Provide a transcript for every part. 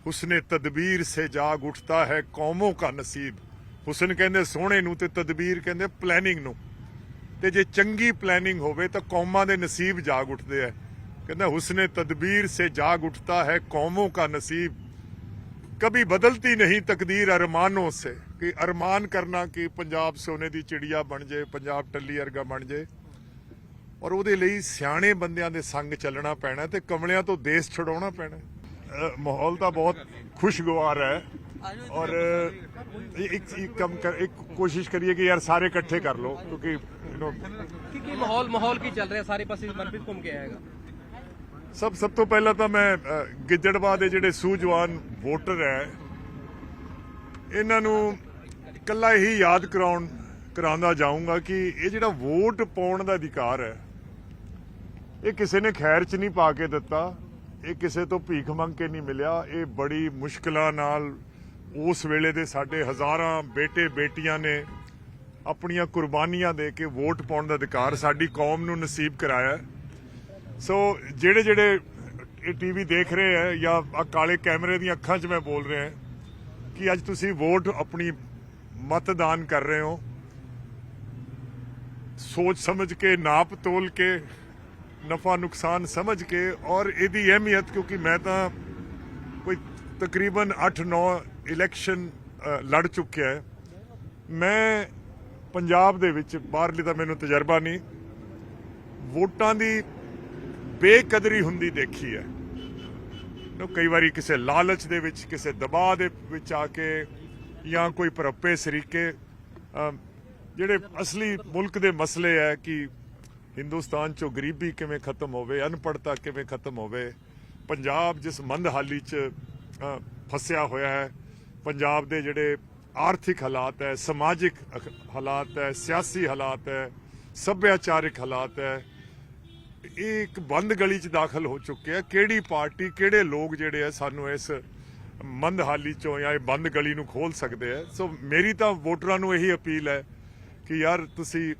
ਹੁਸਨੇ ਤਦਬੀਰ ਸੇ ਜਾਗ ਉੱਠਤਾ ਹੈ ਕੌਮੋਂ ਕਾ ਨਸੀਬ ਹੁਸਨ ਕਹਿੰਦੇ ਸੋਹਣੇ ਨੂੰ ਤੇ ਤਦਬੀਰ ਕਹਿੰਦੇ ਪਲੈਨਿੰਗ ਨੂੰ ਤੇ ਜੇ ਚੰਗੀ ਪਲੈਨਿੰਗ ਹੋਵੇ ਤਾਂ ਕੌਮਾਂ ਦੇ ਨਸੀਬ ਜਾਗ ਉੱਠਦੇ ਆ ਕਹਿੰਦਾ ਹੁਸਨੇ ਤਦਬੀਰ ਸੇ ਜਾਗ ਉੱਠਤਾ ਹੈ ਕੌਮੋਂ ਕਾ ਨਸੀਬ कभी बदलती नहीं तकदीर अरमानों से कि अरमान करना कि ਪੰਜਾਬ ਸੋਨੇ ਦੀ ਚਿੜੀਆ ਬਣ ਜੇ ਪੰਜਾਬ ਟੱਲੀ ਵਰਗਾ ਬਣ ਜੇ ਔਰ ਉਹਦੇ ਲਈ ਸਿਆਣੇ ਬੰਦਿਆਂ ਦੇ ਸੰਗ ਚੱਲਣਾ ਪੈਣਾ ਤੇ ਕਮਲਿਆਂ ਤੋਂ ਦੇਸ਼ ਛਡਾਉਣਾ ਪੈਣਾ ਅ, ਮਾਹੌਲ ਤਾਂ ਬਹੁਤ ਖੁਸ਼ਗਵਾਰ ਹੈ। ਔਰ ਇੱਕ ਇੱਕ ਕੰਮ ਕਰ ਇੱਕ ਕੋਸ਼ਿਸ਼ ਕਰੀਏ ਕਿ ਯਾਰ ਸਾਰੇ ਇਕੱਠੇ ਕਰ ਲਓ ਕਿਉਂਕਿ ਕੀ ਕੀ ਮਾਹੌਲ ਮਾਹੌਲ ਕੀ ਚੱਲ ਰਿਹਾ? ਸਾਰੇ ਪਾਸੇ ਮਨਪ੍ਰੀਤ ਘੁੰਮ ਕੇ ਆਏਗਾ ਸਭ ਸਭ ਤੋਂ ਪਹਿਲਾਂ ਤਾਂ ਮੈਂ ਗਿੱਦੜਬਾਹ ਦੇ ਜਿਹੜੇ ਸੂਝਵਾਨ ਵੋਟਰ ਹੈ ਇਹਨਾਂ ਨੂੰ ਇਕੱਲਾ ਹੀ ਯਾਦ ਕਰਾਉਣ ਕਰਾਉਂਦਾ ਜਾਊਂਗਾ ਕਿ ਇਹ ਜਿਹੜਾ ਵੋਟ ਪਾਉਣ ਦਾ ਅਧਿਕਾਰ ਹੈ ਇਹ ਕਿਸੇ ਨੇ ਖੈਰ ਚ ਨਹੀਂ ਪਾ ਕੇ ਦਿੱਤਾ। ਇਹ ਕਿਸੇ ਤੋਂ ਭੀਖ ਮੰਗ ਕੇ ਨਹੀਂ ਮਿਲਿਆ। ਇਹ ਬੜੀ ਮੁਸ਼ਕਲਾਂ ਨਾਲ ਉਸ ਵੇਲੇ ਦੇ ਸਾਡੇ ਹਜ਼ਾਰਾਂ ਬੇਟੇ ਬੇਟੀਆਂ ਨੇ ਆਪਣੀਆਂ ਕੁਰਬਾਨੀਆਂ ਦੇ ਕੇ ਵੋਟ ਪਾਉਣ ਦਾ ਅਧਿਕਾਰ ਸਾਡੀ ਕੌਮ ਨੂੰ ਨਸੀਬ ਕਰਾਇਆ। ਸੋ ਜਿਹੜੇ ਜਿਹੜੇ ਇਹ ਟੀਵੀ ਦੇਖ ਰਹੇ ਹੈ ਜਾਂ ਆਹ ਕਾਲੇ ਕੈਮਰੇ ਦੀਆਂ ਅੱਖਾਂ 'ਚ ਮੈਂ ਬੋਲ ਰਿਹਾ ਕਿ ਅੱਜ ਤੁਸੀਂ ਵੋਟ ਆਪਣੀ ਮਤਦਾਨ ਕਰ ਰਹੇ ਹੋ। ਸੋਚ ਸਮਝ ਕੇ, ਨਾਪ ਤੋਲ ਕੇ ਨਫਾ ਨੁਕਸਾਨ ਸਮਝ ਕੇ ਔਰ ਇਹਦੀ ਅਹਿਮੀਅਤ, ਕਿਉਂਕਿ ਮੈਂ ਤਾਂ ਕੋਈ ਤਕਰੀਬਨ 8-9 ਇਲੈਕਸ਼ਨ ਲੜ ਚੁੱਕਿਆ ਹੈ। ਮੈਂ ਪੰਜਾਬ ਦੇ ਵਿੱਚ, ਬਾਹਰਲੀ ਤਾਂ ਮੈਨੂੰ ਤਜਰਬਾ ਨਹੀਂ, ਵੋਟਾਂ ਦੀ ਬੇਕਦਰੀ ਹੁੰਦੀ ਦੇਖੀ ਹੈ। ਨੋ ਕਈ ਵਾਰੀ ਕਿਸੇ ਲਾਲਚ ਦੇ ਵਿੱਚ, ਕਿਸੇ ਦਬਾਅ ਦੇ ਵਿੱਚ ਆ ਕੇ, ਜਾਂ ਕੋਈ ਪਰੱਪੇ ਸਰੀਕੇ ਜਿਹੜੇ ਅਸਲੀ ਮੁਲਕ ਦੇ ਮਸਲੇ ਹੈ ਕਿ ਹਿੰਦੁਸਤਾਨ ਚੋਂ ਗਰੀਬੀ ਕਿਵੇਂ ਖਤਮ ਹੋਵੇ ਅਨਪੜਤਾ ਕਿਵੇਂ ਖਤਮ ਹੋਵੇ, ਪੰਜਾਬ ਜਿਸ ਮੰਦਹਾਲੀ ਚ ਫਸਿਆ ਹੋਇਆ ਹੈ, ਪੰਜਾਬ ਦੇ ਜਿਹੜੇ ਆਰਥਿਕ ਹਾਲਾਤ ਹੈ, ਸਮਾਜਿਕ ਹਾਲਾਤ ਹੈ, ਸਿਆਸੀ ਹਾਲਾਤ ਹੈ, ਸੱਭਿਆਚਾਰਿਕ ਹਾਲਾਤ ਹੈ, ਇਹ ਇੱਕ ਬੰਦ ਗਲੀ 'ਚ ਦਾਖਲ ਹੋ ਚੁੱਕੇ ਆ। ਕਿਹੜੀ ਪਾਰਟੀ, ਕਿਹੜੇ ਲੋਕ ਜਿਹੜੇ ਆ ਸਾਨੂੰ ਇਸ ਮੰਦਹਾਲੀ ਚੋਂ ਜਾਂ ਇਹ ਬੰਦ ਗਲੀ ਨੂੰ ਖੋਲ ਸਕਦੇ ਆ? ਸੋ ਮੇਰੀ ਤਾਂ ਵੋਟਰਾਂ ਨੂੰ ਇਹੀ ਅਪੀਲ ਹੈ ਕਿ ਯਾਰ ਤੁਸੀਂ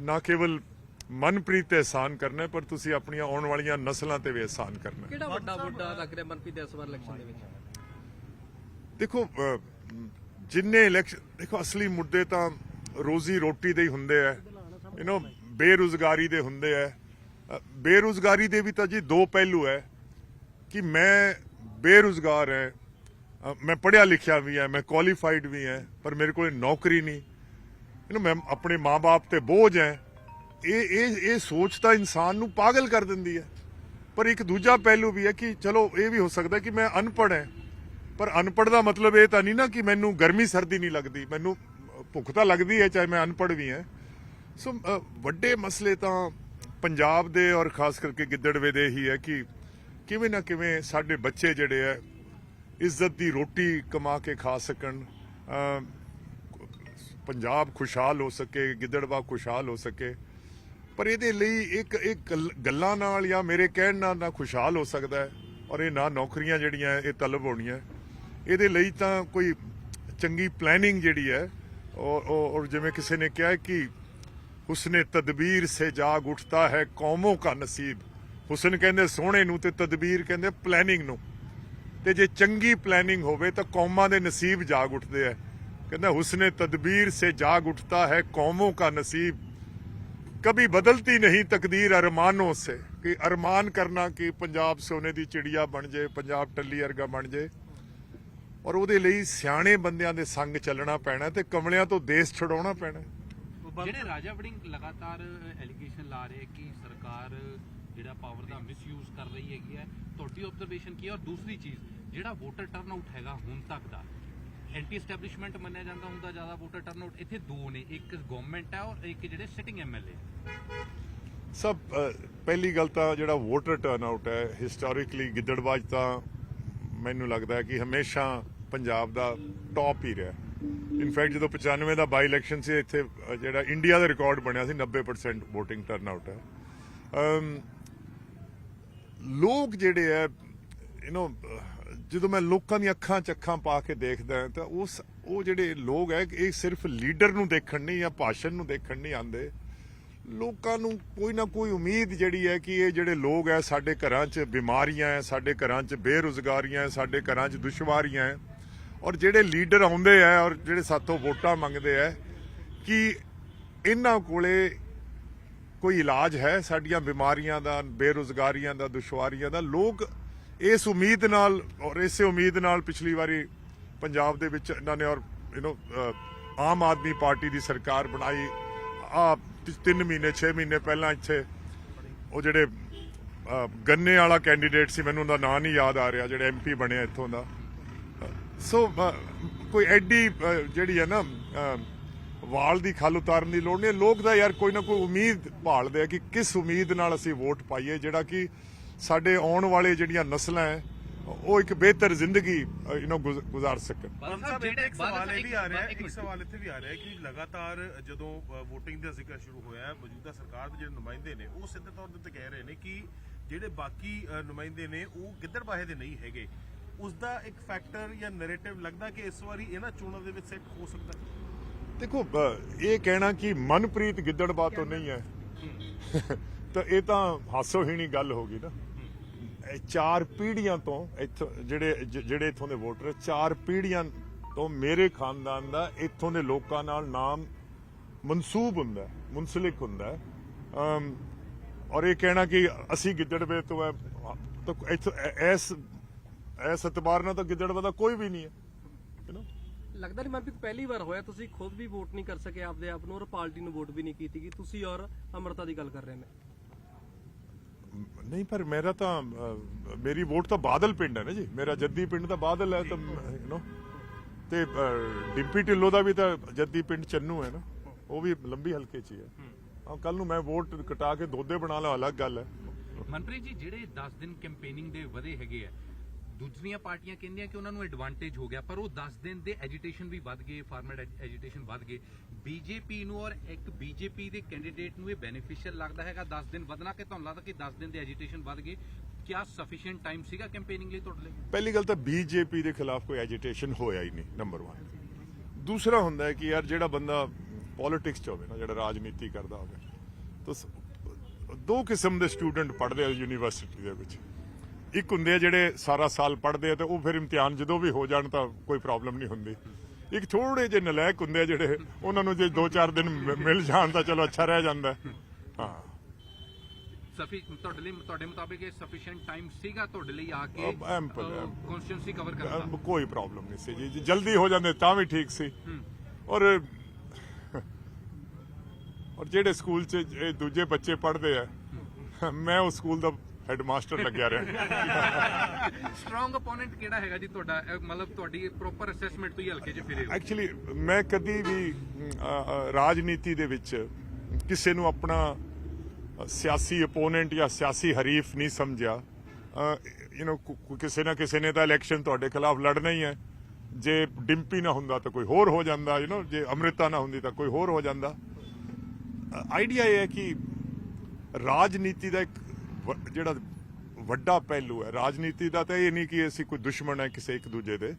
ਨਾ ਕੇਵਲ ਮਨਪ੍ਰੀਤ ਤੇ ਅਹਿਸਾਨ ਕਰਨਾ ਪਰ ਤੁਸੀਂ ਆਪਣੀਆਂ ਆਉਣ ਵਾਲੀਆਂ ਨਸਲਾਂ ਤੇ ਵੀ ਅਹਿਸਾਨ ਕਰਨਾ। ਕਿਹੜਾ ਵੱਡਾ ਵੱਡਾ ਲੱਗ ਰਿਹਾ ਮਨਪ੍ਰੀਤ ਇਸ ਵਾਰ ਇਲੈਕਸ਼ਨ ਦੇ ਵਿੱਚ? ਦੇਖੋ ਜਿੰਨੇ ਇਲੈਕਸ਼ਨ ਦੇਖੋ ਅਸਲੀ ਮੁੱਦੇ ਤਾਂ ਰੋਜ਼ੀ ਰੋਟੀ ਦੇ ਹੀ ਹੁੰਦੇ ਆ। ਯੂ نو ਬੇਰੁਜ਼ਗਾਰੀ ਦੇ ਹੁੰਦੇ ਆ। ਅ, ਬੇਰੁਜ਼ਗਾਰੀ ਦੇ ਵੀ ਤਾਂ ਜੀ ਦੋ ਪਹਿਲੂ ਹੈ ਕਿ ਮੈਂ ਬੇਰੁਜ਼ਗਾਰ ਹੈ ਅ, ਮੈਂ ਪੜ੍ਹਿਆ ਲਿਖਿਆ ਵੀ ਹੈ ਮੈਂ ਕੁਆਲੀਫਾਈਡ ਵੀ ਹੈ ਪਰ ਮੇਰੇ ਕੋਲ ਨੌਕਰੀ ਨਹੀਂ। ਯੂ نو ਮੈਂ ਆਪਣੇ ਮਾਪੇ ਤੇ ਬੋਝ ਹੈ ਇਹ ਇਹ ਇਹ ਸੋਚ ਤਾਂ ਇਨਸਾਨ ਨੂੰ ਪਾਗਲ ਕਰ ਦਿੰਦੀ ਹੈ ਪਰ ਇੱਕ ਦੂਜਾ ਪਹਿਲੂ ਵੀ ਹੈ ਕਿ ਚਲੋ, ਇਹ ਵੀ ਹੋ ਸਕਦਾ ਕਿ ਮੈਂ ਅਨਪੜ੍ਹ ਹੈ ਪਰ ਅਨਪੜ੍ਹ ਦਾ ਮਤਲਬ ਇਹ ਤਾਂ ਨਹੀਂ ਨਾ ਕਿ ਮੈਨੂੰ ਗਰਮੀ ਸਰਦੀ ਨਹੀਂ ਲੱਗਦੀ। ਮੈਨੂੰ ਭੁੱਖ ਤਾਂ ਲੱਗਦੀ ਹੈ ਚਾਹੇ ਮੈਂ ਅਨਪੜ੍ਹ ਵੀ ਹਾਂ ਸੋ ਵੱਡੇ ਮਸਲੇ ਤਾਂ ਪੰਜਾਬ ਦੇ ਔਰ ਖਾਸ ਕਰਕੇ ਗਿੱਦੜਵੇ ਦੇ ਹੀ ਹੈ ਕਿ ਕਿਵੇਂ ਨਾ ਕਿਵੇਂ ਸਾਡੇ ਬੱਚੇ ਜਿਹੜੇ ਹੈ ਇੱਜ਼ਤ ਦੀ ਰੋਟੀ ਕਮਾ ਕੇ ਖਾ ਸਕਣ। ਪੰਜਾਬ ਖੁਸ਼ਹਾਲ ਹੋ ਸਕੇ, ਗਿੱਦੜਵਾ ਖੁਸ਼ਹਾਲ ਹੋ ਸਕੇ, ਪਰ ਇਹਦੇ ਲਈ ਇੱਕ ਇੱਕ ਗੱਲ- ਗੱਲਾਂ ਨਾਲ ਜਾਂ ਮੇਰੇ ਕਹਿਣ ਨਾਲ ਨਾ ਖੁਸ਼ਹਾਲ ਹੋ ਸਕਦਾ ਹੈ ਔਰ ਇਹ ਨਾ ਨੌਕਰੀਆਂ ਜਿਹੜੀਆਂ ਇਹ ਤਲਬ ਹੋਣੀਆਂ। ਇਹਦੇ ਲਈ ਤਾਂ ਕੋਈ ਚੰਗੀ ਪਲੈਨਿੰਗ ਜਿਹੜੀ ਹੈ, ਔਰ, ਔਰ- ਜਿਵੇਂ ਕਿਸੇ ਨੇ ਕਿਹਾ ਕਿ ਹੁਸਨੇ ਤਦਬੀਰ ਸੇ ਜਾਗ ਉੱਠਦਾ ਹੈ ਕੌਮੋਂ ਕਾ ਨਸੀਬ। ਹੁਸਨ ਕਹਿੰਦੇ ਸੋਹਣੇ ਨੂੰ ਤੇ ਤਦਬੀਰ ਕਹਿੰਦੇ ਪਲੈਨਿੰਗ ਨੂੰ। ਤੇ ਜੇ ਚੰਗੀ ਪਲੈਨਿੰਗ ਹੋਵੇ ਤਾਂ ਕੌਮਾਂ ਦੇ ਨਸੀਬ ਜਾਗ ਉੱਠਦੇ ਆ ਕਹਿੰਦਾ ਹੁਸਨੇ ਤਦਬੀਰ ਸੇ ਜਾਗ ਉੱਠਤਾ ਹੈ ਕੌਮੋਂ ਕਾ ਨਸੀਬ कभी बदलती नहीं तकदीर अरमानों से कि अरमान करना कि ਪੰਜਾਬ ਸੋਨੇ ਦੀ ਚਿੜੀਆ ਬਣ ਜੇ ਪੰਜਾਬ ਟੱਲੀ ਵਰਗਾ ਬਣ ਜੇ ਔਰ ਉਹਦੇ ਲਈ ਸਿਆਣੇ ਬੰਦਿਆਂ ਦੇ ਸੰਗ ਚੱਲਣਾ ਪੈਣਾ ਤੇ ਕਮਲਿਆਂ ਤੋਂ ਦੇਸ਼ ਛਡਾਉਣਾ ਪੈਣਾ ਜਿਹੜੇ ਰਾਜਾ ਵੜਿੰਗ ਲਗਾਤਾਰ ਐਲੀਗੇਸ਼ਨ ਲਾ ਰਹੇ ਕਿ ਸਰਕਾਰ ਜਿਹੜਾ ਪਾਵਰ ਦਾ ਮਿਸਯੂਜ਼ ਕਰ ਰਹੀ ਹੈਗੀ ਹੈ ਤੁਹਾਡੀ ਆਬਜ਼ਰਵੇਸ਼ਨ ਕੀ ਹੈ ਔਰ ਦੂਸਰੀ ਚੀਜ਼ ਜਿਹੜਾ ਵੋਟਰ ਟਰਨਆਊਟ ਹੈਗਾ ਹੁਣ ਤੱਕ ਦਾ ਐਂਟੀ ਐਸਟੈਬਲਿਸ਼ਮੈਂਟ ਮੰਨਿਆ ਜਾਂਦਾ ਹੁੰਦਾ ਜ਼ਿਆਦਾ ਵੋਟਰ ਟਰਨਆਊਟ ਇੱਥੇ ਦੋ ਨੇ, ਇੱਕ ਗਵਰਨਮੈਂਟ ਹੈ ਔਰ ਇੱਕ ਜਿਹੜੇ ਸਿਟਿੰਗ ਐਮਐਲਏ ਸਭ ਪਹਿਲੀ ਗੱਲ ਤਾਂ ਜਿਹੜਾ ਵੋਟਰ ਟਰਨਆਊਟ ਹੈ ਹਿਸਟੋਰੀਕਲੀ ਗਿੱਦੜਬਾਜ ਤਾਂ ਮੈਨੂੰ ਲੱਗਦਾ ਕਿ ਹਮੇਸ਼ਾ ਪੰਜਾਬ ਦਾ ਟੌਪ ਹੀ ਰਿਹਾ। ਇਨਫੈਕਟ ਜਦੋਂ 95 ਦਾ ਬਾਈ ਇਲੈਕਸ਼ਨ ਸੀ, ਇੱਥੇ ਜਿਹੜਾ ਇੰਡੀਆ ਦਾ ਰਿਕਾਰਡ ਬਣਿਆ ਸੀ 90% VOTING ਟਰਨਆਊਟ ਹੈ। ਲੋਕ ਜਿਹੜੇ ਹੈ ਯੂ نو ਜਦੋਂ ਮੈਂ ਲੋਕਾਂ ਦੀਆਂ ਅੱਖਾਂ 'ਚ ਅੱਖਾਂ ਪਾ ਕੇ ਦੇਖਦਾ ਹਾਂ, ਤਾਂ ਉਸ ਉਹ ਜਿਹੜੇ ਲੋਕ ਹੈ, ਇਹ ਸਿਰਫ ਲੀਡਰ ਨੂੰ ਦੇਖਣ ਨਹੀਂ ਜਾਂ ਭਾਸ਼ਣ ਨੂੰ ਦੇਖਣ ਨਹੀਂ ਆਉਂਦੇ। ਲੋਕਾਂ ਨੂੰ ਕੋਈ ਨਾ ਕੋਈ ਉਮੀਦ ਜਿਹੜੀ ਹੈ ਕਿ ਇਹ ਜਿਹੜੇ ਲੋਕ ਹੈ, ਸਾਡੇ ਘਰਾਂ 'ਚ ਬਿਮਾਰੀਆਂ ਹੈ, ਸਾਡੇ ਘਰਾਂ 'ਚ ਬੇਰੁਜ਼ਗਾਰੀਆਂ ਹੈ, ਸਾਡੇ ਘਰਾਂ 'ਚ ਦੁਸ਼ਵਾਰੀਆਂ ਹੈ, ਔਰ ਜਿਹੜੇ ਲੀਡਰ ਆਉਂਦੇ ਆ ਔਰ ਜਿਹੜੇ ਸਾਥੋਂ ਵੋਟਾਂ ਮੰਗਦੇ ਆ ਕਿ ਇਹਨਾਂ ਕੋਲੇ ਕੋਈ ਇਲਾਜ ਹੈ, ਸਾਡੀਆਂ ਬਿਮਾਰੀਆਂ ਦਾ, ਬੇਰੁਜ਼ਗਾਰੀਆਂ ਦਾ, ਦੁਸ਼ਵਾਰੀਆਂ ਦਾ? ਲੋਕ ਇਸ ਉਮੀਦ ਨਾਲ ਔਰ ਇਸੇ ਉਮੀਦ ਨਾਲ ਪਿਛਲੀ ਵਾਰੀ ਪੰਜਾਬ ਦੇ ਵਿੱਚ ਇਹਨਾਂ ਨੇ ਔਰ you know Aam Aadmi party ਦੀ ਸਰਕਾਰ ਬਣਾਈ। ਆ 3 ਮਹੀਨੇ 6 ਮਹੀਨੇ ਪਹਿਲਾਂ ਇੱਥੇ ਉਹ ਜਿਹੜੇ ਗੰਨੇ ਵਾਲਾ ਕੈਂਡੀਡੇਟ ਸੀ, ਮੈਨੂੰ ਉਹਦਾ ਨਾਂ ਨਹੀਂ ਯਾਦ ਆ ਰਿਹਾ, ਜਿਹੜਾ ਐਮਪੀ ਬਣਿਆ ਇੱਥੋਂ ਦਾ। ਸੋ ਕੋਈ ਐਡੀ ਜਿਹੜੀ ਹੈ ਨਾ ਵਾਲ ਦੀ ਖਲ ਉਤਾਰਨ ਦੀ ਲੋੜ ਨਹੀਂ। ਲੋਕ ਦਾ ਯਾਰ ਕੋਈ ਨਾ ਕੋਈ ਉਮੀਦ ਭਾਲਦੇ ਆ ਕਿ ਕਿਸ ਉਮੀਦ ਨਾਲ ਅਸੀਂ ਵੋਟ ਪਾਈਏ, ਜਿਹੜਾ ਕਿ ਸਾਡੇ ਆਉਣ ਵਾਲੇ ਜਿਹੜੀਆਂ ਨਸਲਾਂ ਹੈ ਉਹ ਇੱਕ ਬਿਹਤਰ ਜ਼ਿੰਦਗੀ ਯੂ نو ਗੁਜ਼ਾਰ ਸਕਣ। ਬਾਦਲ ਸਾਹਿਬ ਜਿਹੜੇ ਇੱਕ ਸਵਾਲ ਇਹ ਵੀ ਆ ਰਿਹਾ ਹੈ ਇੱਕ ਸਵਾਲ ਇੱਥੇ ਵੀ ਆ ਰਿਹਾ ਹੈ ਕਿ ਲਗਾਤਾਰ ਜਦੋਂ VOTING ਦਾ ਜ਼ਿਕਰ ਸ਼ੁਰੂ ਹੋਇਆ ਹੈ ਮੌਜੂਦਾ ਸਰਕਾਰ ਦੇ ਜਿਹੜੇ ਨੁਮਾਇੰਦੇ ਨੇ ਉਹ ਸਿੱਧੇ ਤੌਰ ਤੇ ਕਹਿ ਰਹੇ ਨੇ ਕਿ ਜਿਹੜੇ ਬਾਕੀ ਨੁਮਾਇੰਦੇ ਨੇ ਉਹ ਗਿੱਦੜਬਾਹੇ ਦੇ ਨਹੀਂ ਹੈਗੇ। ਉਸ ਦਾ ਇੱਕ ਫੈਕਟਰ ਜਾਂ ਨੈਰੇਟਿਵ ਲੱਗਦਾ ਕਿ ਇਸ ਵਾਰੀ ਇਹਨਾਂ ਚੋਣਾਂ ਦੇ ਵਿੱਚ ਸੈੱਟ ਹੋ ਸਕਦਾ ਦੇਖੋ ਇਹ ਕਹਿਣਾ ਕਿ ਮਨਪ੍ਰੀਤ ਗਿੱਦੜਬਾਹ ਤੋਂ ਨਹੀਂ ਹੈ। ਤਾਂ ਇਹ ਤਾਂ ਹਾਸੋਹੀਣੀ ਗੱਲ ਹੋ ਗਈ ਨਾ। ਚਾਰ ਪੀੜ੍ਹੀਆਂ ਤੋਂ ਇੱਥੋਂ ਜਿਹੜੇ ਜਿਹੜੇ ਇੱਥੋਂ ਦੇ ਵੋਟਰ ਚਾਰ ਪੀੜ੍ਹੀਆਂ ਤੋਂ ਮੇਰੇ ਖਾਨਦਾਨ ਦਾ ਇੱਥੋਂ ਦੇ ਲੋਕਾਂ ਨਾਲ ਨਾਮ ਮਨਸੂਬ ਹੁੰਦਾ, ਮੁਨਸਲਿਕ ਹੁੰਦਾ। ਔਰ ਇਹ ਕਹਿਣਾ ਕਿ ਅਸੀਂ ਗਿੱਦੜਵੇ ਤੋਂ ਹੈ ਤਾਂ ਇੱਥੋਂ ਐਸ ਐਸ ਇਤਬਾਰ ਨਾਲ ਤਾਂ ਗਿੱਦੜਵੇ ਦਾ ਕੋਈ ਵੀ ਨਹੀਂ ਹੈ ਲੱਗਦਾ ਨਹੀਂ ਮਨਪ੍ਰੀਤ ਪਹਿਲੀ ਵਾਰ ਹੋਇਆ, ਤੁਸੀਂ ਖੁਦ ਵੀ ਵੋਟ ਨਹੀਂ ਕਰ ਸਕੇ, ਆਪਦੇ ਆਪ ਨੂੰ ਔਰ ਪਾਰਟੀ ਨੂੰ ਵੋਟ ਵੀ ਨਹੀਂ ਕੀਤੀ ਕਿ ਤੁਸੀਂ ਔਰ ਅਮਰਤਾ ਦੀ ਗੱਲ ਕਰ ਰਹੇ ਨੇ। ਨਹੀਂ ਪਰ ਮੇਰਾ ਤਾਂ ਮੇਰੀ ਵੋਟ ਤਾਂ ਬਾਦਲ ਪਿੰਡ ਹੈ ਨਾ ਜੀ। ਮੇਰਾ ਜੱਦੀ ਪਿੰਡ ਤਾਂ ਬਾਦਲ ਹੈ ਤਾਂ ਯੂ نو ਤੇ ਡਿੰਪੀ ਢਿੱਲੋਂ ਦਾ ਵੀ ਤਾਂ ਜੱਦੀ ਪਿੰਡ ਚੰਨੂ ਹੈ ਨਾ। ਉਹ ਵੀ ਲੰਬੀ ਹਲਕੇ 'ਚ ਹੀ ਹੈ। ਹਾਂ। ਕੱਲ ਨੂੰ ਮੈਂ ਵੋਟ ਕਟਾ ਕੇ ਦੋਦੇ ਬਣਾ ਲਾਂ ਅਲੱਗ ਗੱਲ ਹੈ। ਮਨਪ੍ਰੀਤ ਜੀ ਜਿਹੜੇ 10 ਦਿਨ ਕੈਂਪੇਨਿੰਗ ਦੇ ਵਧੇ ਹੈਗੇ ਆ ਦੂਜੀਆਂ ਪਾਰਟੀਆਂ ਕਹਿੰਦੀਆਂ ਕਿ ਉਹਨਾਂ ਨੂੰ ਐਡਵਾਂਟੇਜ ਹੋ ਗਿਆ, ਪਰ ਉਹ 10 ਦਿਨ ਦੇ ਐਜੀਟੇਸ਼ਨ ਵੀ ਵੱਧ ਗਏ ਫਾਰਮੈਟ ਐਜੀਟੇਸ਼ਨ ਵੱਧ ਗਏ। ਬੀਜੇਪੀ ਨੂੰ ਔਰ ਇੱਕ ਬੀਜੇਪੀ ਦੇ ਕੈਂਡੀਡੇਟ ਨੂੰ ਇਹ ਬੈਨੀਫੀਸ਼ੀਅਲ ਲੱਗਦਾ ਹੈਗਾ 10 ਦਿਨ ਵਧਣਾ ਕਿ ਤੁਹਾਨੂੰ ਲੱਗਦਾ ਕਿ 10 ਦਿਨ ਦੇ ਐਜੀਟੇਸ਼ਨ ਵੱਧ ਗਏ? ਕਿਆ ਸਫੀਸ਼ੀਐਂਟ ਟਾਈਮ ਸੀਗਾ ਕੈਂਪੇਨਿੰਗ ਲਈ ਤੁਹਾਡੇ ਲਈ? ਪਹਿਲੀ ਗੱਲ ਤਾਂ ਬੀਜੇਪੀ ਦੇ ਖਿਲਾਫ ਕੋਈ ਐਜੀਟੇਸ਼ਨ ਹੋਇਆ ਹੀ ਨਹੀਂ ਨੰਬਰ 1 ਦੂਸਰਾ ਹੁੰਦਾ ਹੈ ਕਿ ਯਾਰ ਜਿਹੜਾ ਬੰਦਾ ਪੋਲਿਟਿਕਸ 'ਚ ਹੋਵੇ ਨਾ, ਜਿਹੜਾ ਰਾਜਨੀਤੀ ਕਰਦਾ ਹੋਵੇ, ਤਾਂ ਦੋ ਕਿਸਮ ਦੇ ਸਟੂਡੈਂਟ ਪੜ੍ਹਦੇ ਆ ਯੂਨੀਵਰਸਿਟੀ ਦੇ ਵਿੱਚ। ਇੱਕ ਹੁੰਦੇ ਆ ਜਿਹੜੇ ਸਾਰਾ ਸਾਲ ਪੜ੍ਹਦੇ ਆ ਤੇ ਉਹ ਫਿਰ ਇਮਤਿਹਾਨ ਜਦੋਂ ਵੀ ਹੋ ਜਾਣ ਤਾਂ ਕੋਈ ਪ੍ਰੋਬਲਮ ਨਹੀਂ ਹੁੰਦੀ। ਇੱਕ ਥੋੜੇ ਜਿਹੇ ਨਲਾਇਕ ਹੁੰਦੇ ਆ ਜਿਹੜੇ ਉਹਨਾਂ ਨੂੰ ਜੇ 2-4 ਦਿਨ ਮਿਲ ਜਾਣ ਤਾਂ ਚਲੋ ਅੱਛਾ ਰਹਿ ਜਾਂਦਾ। ਹੈ। ਹਾਂ ਸਫੀ ਤੁਹਾਡੇ ਲਈ ਤੁਹਾਡੇ ਮੁਤਾਬਿਕ ਇਹ ਸਫੀਸ਼ੀਐਂਟ ਟਾਈਮ ਸੀਗਾ ਤੁਹਾਡੇ ਲਈ ਆ ਕੇ ਅਬ ample, ample. ਕਨਸਟੀਟਿਊਂਸੀ ਕਵਰ ਕਰਨ ਦਾ? ਅਹ ਕੋਈ ਪ੍ਰੋਬਲਮ ਨਹੀਂ ਸੀ ਜੀ। ਜਲਦੀ ਹੋ ਜਾਂਦੇ ਤਾਂ ਵੀ ਠੀਕ ਸੀ। ਔਰ ਔਰ ਜਿਹੜੇ ਸਕੂਲ 'ਚ ਦੂਜੇ ਬੱਚੇ ਪੜ੍ਹਦੇ ਆ ਮੈਂ ਉਸ ਸਕੂਲ ਦਾ ਹੈਡਮਾਸਟਰ ਲੱਗਿਆ ਰਿਹਾ ਸਟਰੋਂਗ ਅਪੋਨੈਂਟ ਕਿਹੜਾ ਹੈਗਾ ਜੀ ਤੁਹਾਡਾ ਇਹ ਮਤਲਬ ਤੁਹਾਡੀ ਪ੍ਰੋਪਰ ਅਸੈਸਮੈਂਟ ਤੋਂ ਹੀ ਹਲਕੇ 'ਚ ਫਿਰੇ ਹੋ ਐਕਚੁਅਲੀ ਮੈਂ ਕਦੀ ਵੀ ਅਮ, ਅ, ਅ, ਰਾਜਨੀਤੀ ਦੇ ਵਿੱਚ ਕਿਸੇ ਨੂੰ ਆਪਣਾ ਅ, ਸਿਆਸੀ ਅਪੋਨੈਂਟ ਜਾਂ ਸਿਆਸੀ ਹਰੀਫ ਨਹੀਂ ਸਮਝਿਆ ਯੂ نو ਕਿਸੇ ਨਾ ਕਿਸੇ ਨੇ ਤਾਂ ਇਲੈਕਸ਼ਨ ਤੁਹਾਡੇ ਖਿਲਾਫ ਲੜਨਾ ਹੀ ਹੈ ਜੇ ਡਿੰਪੀ ਨਾ ਹੁੰਦਾ ਤਾਂ ਕੋਈ ਹੋਰ ਹੋ ਜਾਂਦਾ ਯੂ نو ਜੇ ਅੰਮ੍ਰਿਤਾ ਨਾ ਹੁੰਦੀ ਤਾਂ ਕੋਈ ਹੋਰ ਹੋ ਜਾਂਦਾ ਆਈਡੀਆ ਇਹ ਹੈ ਕਿ ਰਾਜਨੀਤੀ ਦਾ ਇੱਕ ਵ- ਜਿਹੜਾ ਵੱਡਾ ਪਹਿਲੂ ਹੈ, ਰਾਜਨੀਤੀ ਦਾ ਤਾਂ ਇਹ ਨਹੀਂ ਕਿ ਅਸੀਂ ਕੋਈ ਦੁਸ਼ਮਣ ਹੈ ਕਿਸੇ ਇੱਕ ਦੂਜੇ ਦੇ।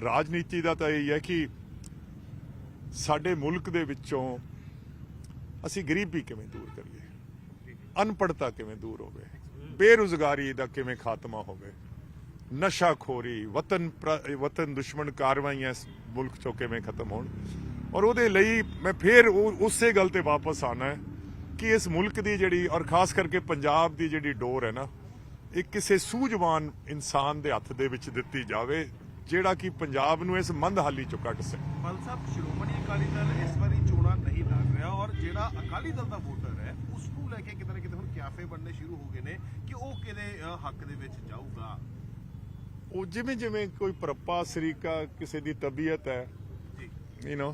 ਰਾਜਨੀਤੀ ਦਾ ਤਾਂ ਇਹ ਹੈ ਕਿ ਸਾਡੇ ਮੁਲਕ ਦੇ ਵਿੱਚੋਂ ਅਸੀਂ ਗਰੀਬੀ ਕਿਵੇਂ ਦੂਰ ਕਰੀਏ? ਅਨਪੜਤਾ ਕਿਵੇਂ ਦੂਰ ਹੋਵੇ? ਬੇਰੁਜ਼ਗਾਰੀ ਦਾ ਕਿਵੇਂ ਖਾਤਮਾ ਹੋਵੇ? ਨਸ਼ਾਖੋਰੀ, ਵਤਨ ਪ੍ਰ- ਵਤਨ ਦੁਸ਼ਮਣ ਕਾਰਵਾਈਆਂ ਇਸ ਮੁਲਕ ਚੋਂ ਕਿਵੇਂ ਖਤਮ ਹੋਣ? ਔਰ ਉਹਦੇ ਲਈ ਮੈਂ ਫੇਰ ਉਹ- ਉਸੇ ਗੱਲ ਤੇ ਵਾਪਸ ਆਣਾ ਹੈ। ਕਿ ਇਸ ਮੁਲਕ ਦੀ ਜਿਹੜੀ ਔਰ ਖਾਸ ਕਰਕੇ ਪੰਜਾਬ ਦੀ ਜਿਹੜੀ ਡੋਰ ਹੈ ਨਾ ਇਹ ਕਿਸੇ ਸੂਝਵਾਨ ਇਨਸਾਨ ਦੇ ਹੱਥ ਦੇ ਵਿੱਚ ਦਿੱਤੀ ਜਾਵੇ ਜਿਹੜਾ ਕਿ ਪੰਜਾਬ ਨੂੰ ਇਸ ਮੰਦਹਾਲੀ ਚੋਂ ਕੱਢ ਸਕੇ। ਬਲ ਸਾਹਿਬ ਸ਼੍ਰੋਮਣੀ ਅਕਾਲੀ ਦਲ ਇਸ ਵਾਰੀ ਚੋਣਾਂ ਨਹੀਂ ਲੜ ਰਿਹਾ ਔਰ ਜਿਹੜਾ ਅਕਾਲੀ ਦਲ ਦਾ ਵੋਟਰ ਹੈ ਉਸ ਨੂੰ ਲੈ ਕੇ ਕਿਤੇ ਨਾ ਕਿਤੇ ਹੁਣ ਕਿਆਫੇ ਬਣਨੇ ਸ਼ੁਰੂ ਹੋ ਗਏ ਨੇ ਕਿ ਉਹ ਕਿਹਦੇ ਅ, ਹੱਕ ਦੇ ਵਿੱਚ ਜਾਊਗਾ? ਉਹ ਜਿਵੇਂ ਜਿਵੇਂ ਕੋਈ ਪਰਪਾ ਸਰੀਕਾ ਕਿਸੇ ਦੀ ਤਬੀਅਤ ਹੈ ਜੀ। ਯੂ نو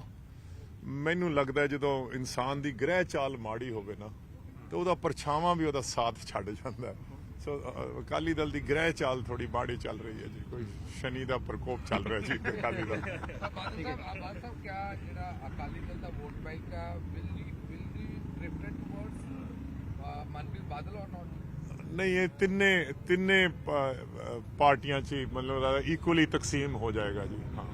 ਮੈਨੂੰ ਲੱਗਦਾ ਜਦੋਂ ਇਨਸਾਨ ਦੀ ਗ੍ਰਹਿ ਚਾਲ ਮਾੜੀ ਹੋਵੇ ਨਾ ਤੇ ਉਹਦਾ ਪਰਛਾਵਾਂ ਵੀ ਉਹਦਾ ਸਾਥ ਛੱਡ ਜਾਂਦਾ। ਸੋ ਅਕਾਲੀ ਦਲ ਦੀ ਗ੍ਰਹਿ ਚਾਲ ਥੋੜੀ ਮਾੜੀ ਚੱਲ ਰਹੀ ਹੈ ਜੀ। ਕੋਈ ਸ਼ਨੀ ਦਾ ਪ੍ਰਕੋਪ ਚੱਲ ਰਿਹਾ ਜੀ ਅਕਾਲੀ ਦਲ ਬਾਦਲ ਸਾਹਿਬ ਬਾਦਲ ਸਾਹਿਬ ਕਿਆ ਜਿਹੜਾ ਅਕਾਲੀ ਦਲ ਦਾ ਵੋਟ ਬੈਂਕ ਆ will will be drifted towards Manpreet Badal or not ਨਹੀਂ ਇਹ ਤਿੰਨੇ ਤਿੰਨੇ ਪਾਰਟੀਆਂ 'ਚ ਮਤਲਬ ਇਕੁਅਲੀ ਤਕਸੀਮ ਹੋ ਜਾਏਗਾ ਜੀ ਹਾਂ।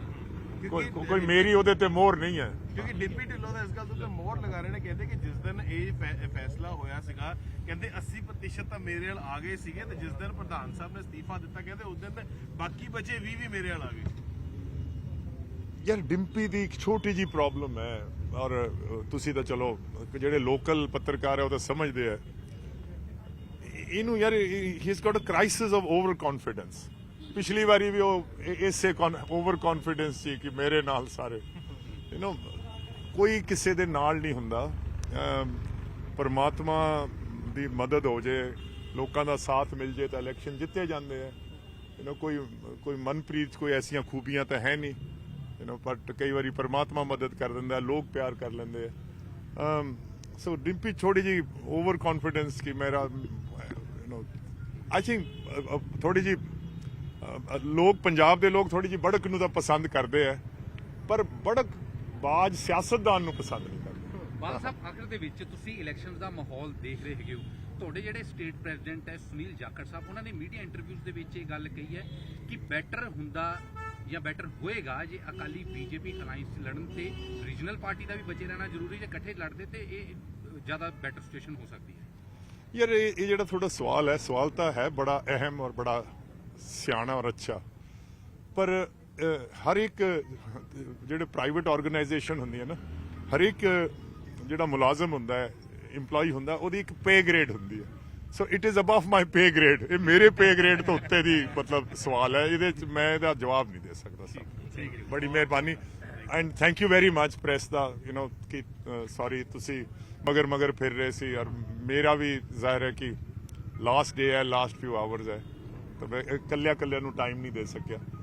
ਕੋਈ ਕੋਈ ਮੇਰੀ ਉਹਦੇ ਤੇ ਮੋਹਰ ਨਹੀਂ ਹੈ। ਕਿਉਂਕਿ ਡਿਪਟੀ ਢਿੱਲੋਂ ਦਾ ਇਸ ਗੱਲ ਤੋਂ ਮੋਹਰ ਲਗਾ ਰਹੇ ਨੇ ਕਹਿੰਦੇ ਕਿ ਜਿਸ ਦਿਨ ਇਹ ਫੈਸਲਾ ਹੋਇਆ ਸੀਗਾ ਕਹਿੰਦੇ 80% ਤਾਂ ਮੇਰੇ ਨਾਲ ਆ ਗਏ ਸੀਗੇ ਤੇ ਜਿਸ ਦਿਨ ਪ੍ਰਧਾਨ ਸਾਹਿਬ ਨੇ ਅਸਤੀਫਾ ਦਿੱਤਾ ਕਹਿੰਦੇ ਉਸ ਦਿਨ ਬਾਕੀ ਬਚੇ 20 ਵੀ ਮੇਰੇ ਨਾਲ ਆ ਗਏ। ਯਾਰ ਡਿੰਪੀ ਦੀ ਇੱਕ ਛੋਟੀ ਜੀ ਪ੍ਰੋਬਲਮ ਹੈ ਔਰ ਤੁਸੀਂ ਤਾਂ ਚਲੋ ਜਿਹੜੇ ਲੋਕਲ ਪੱਤਰਕਾਰ ਹੈ ਉਹ ਤਾਂ ਸਮਝਦੇ ਆ। ਇਹਨੂੰ ਯਾਰ he has got a crisis of over confidence ਪਿਛਲੀ ਵਾਰੀ ਵੀ ਉਹ ਇ- ਇਸੇ ਓਵਰ ਕੌਨਫੀਡੈਂਸ ਸੀ ਕਿ ਮੇਰੇ ਨਾਲ ਸਾਰੇ ਯੂ نو ਕੋਈ ਕਿਸੇ ਦੇ ਨਾਲ ਨਹੀਂ ਹੁੰਦਾ ਅਮ, ਪਰਮਾਤਮਾ ਦੀ ਮਦਦ ਹੋ ਜੇ ਲੋਕਾਂ ਦਾ ਸਾਥ ਮਿਲ ਜੇ ਤਾਂ ਇਲੈਕਸ਼ਨ ਜਿੱਤੇ ਜਾਂਦੇ ਆ ਯੂ نو ਕੋਈ ਕੋਈ ਮਨਪ੍ਰੀਤ ਕੋਈ ਐਸੀਆਂ ਖੂਬੀਆਂ ਤਾਂ ਹੈ ਨਹੀਂ ਯੂ نو ਬਟ ਕਈ ਵਾਰੀ ਪਰਮਾਤਮਾ ਮਦਦ ਕਰ ਦਿੰਦਾ ਲੋਕ ਪਿਆਰ ਕਰ ਲੈਂਦੇ ਆ ਸੋ ਡਿੰਪੀ ਥੋੜੀ ਜੀ ਓਵਰ ਕੌਨਫੀਡੈਂਸ ਕਿ ਮੇਰਾ ਯੂ نو ਆਈ ਥਿੰਕ ਥੋੜੀ ਜੀ ਲੋਕ ਪੰਜਾਬ ਦੇ ਲੋਕ ਥੋੜੀ ਜੀ ਬੜਕ ਨੂੰ ਤਾਂ ਪਸੰਦ ਕਰਦੇ ਆ ਪਰ ਬੜਕ ਬਾਜ ਸਿਆਸਤਦਾਨ ਨੂੰ ਪਸੰਦ ਨਹੀਂ ਕਰਦੇ। ਬਾਲ ਸਾਹਿਬ ਆਖਰ ਦੇ ਵਿੱਚ ਤੁਸੀਂ ਇਲੈਕਸ਼ਨਸ ਦਾ ਮਾਹੌਲ ਦੇਖ ਰਹੇ ਹੈਗੇ ਹੋ। ਤੁਹਾਡੇ ਜਿਹੜੇ ਸਟੇਟ ਪ੍ਰੈਜ਼ੀਡੈਂਟ ਹੈ ਸੁਨੀਲ ਜਾਖੜ ਸਾਹਿਬ ਉਹਨਾਂ ਨੇ ਮੀਡੀਆ ਇੰਟਰਵਿਊਜ਼ ਦੇ ਵਿੱਚ ਇਹ ਗੱਲ ਕਹੀ ਹੈ ਕਿ ਬੈਟਰ ਹੁੰਦਾ ਜਾਂ ਬੈਟਰ ਹੋਏਗਾ ਜੇ ਅਕਾਲੀ ਬੀਜੇਪੀ ਅਲਾਈਅੰਸ ਲੜਨ ਤੇ ਰੀਜਨਲ ਪਾਰਟੀ ਦਾ ਵੀ ਬਚੇ ਰਹਿਣਾ ਜ਼ਰੂਰੀ ਜੇ ਇਕੱਠੇ ਲੜਦੇ ਤੇ ਇਹ ਜ਼ਿਆਦਾ ਬੈਟਰ ਸਿਚੁਏਸ਼ਨ ਹੋ ਸਕਦੀ ਹੈ। ਯਾਰ ਇਹ ਜਿਹੜਾ ਤੁਹਾਡਾ ਸਵਾਲ ਹੈ ਸਵਾਲ ਤਾਂ ਹੈ ਬੜਾ ਅਹਿਮ ਔਰ ਬੜਾ ਸਿਆਣਾ ਔਰ ਅੱਛਾ। ਪਰ ਹਰ ਇੱਕ, ਜਿਹੜੇ ਪ੍ਰਾਈਵੇਟ ਆਰਗੇਨਾਈਜੇਸ਼ਨ ਹੁੰਦੀ ਹੈ ਨਾ, ਹਰ ਇੱਕ ਜਿਹੜਾ ਮੁਲਾਜ਼ਮ ਹੁੰਦਾ ਹੈ EMPLOYE ਹੁੰਦਾ, ਉਹਦੀ ਇੱਕ ਪੇ ਗ੍ਰੇਡ ਹੁੰਦੀ ਹੈ। So it is above my pay grade ਇਹ ਮੇਰੇ ਪੇ ਗ੍ਰੇਡ ਤੋਂ ਉੱਤੇ ਦੀ ਮਤਲਬ ਸਵਾਲ ਹੈ। ਇਹਦੇ ਚ ਮੈਂ ਇਹਦਾ ਜਵਾਬ ਨਹੀਂ ਦੇ ਸਕਦਾ ਸਾਹਿਬ ਬੜੀ ਮਿਹਰਬਾਨੀ। And thank you very much press the. You know ਕਿ ਸੌਰੀ ਤੁਸੀਂ ਮਗਰ ਮਗਰ ਫਿਰ ਰਹੇ ਸੀ। ਔਰ ਮੇਰਾ ਵੀ ਜ਼ਾਹਿਰ ਹੈ ਕਿ ਲਾਸਟ ਡੇ ਹੈ ਲਾਸਟ ਫਿਊ ਆਵਰਸ ਹੈ। ਤਾਂ ਮੈਂ ਇਕੱਲਿਆਂ ਇਕੱਲਿਆਂ ਨੂੰ ਟਾਈਮ ਨਹੀਂ ਦੇ ਸਕਿਆ।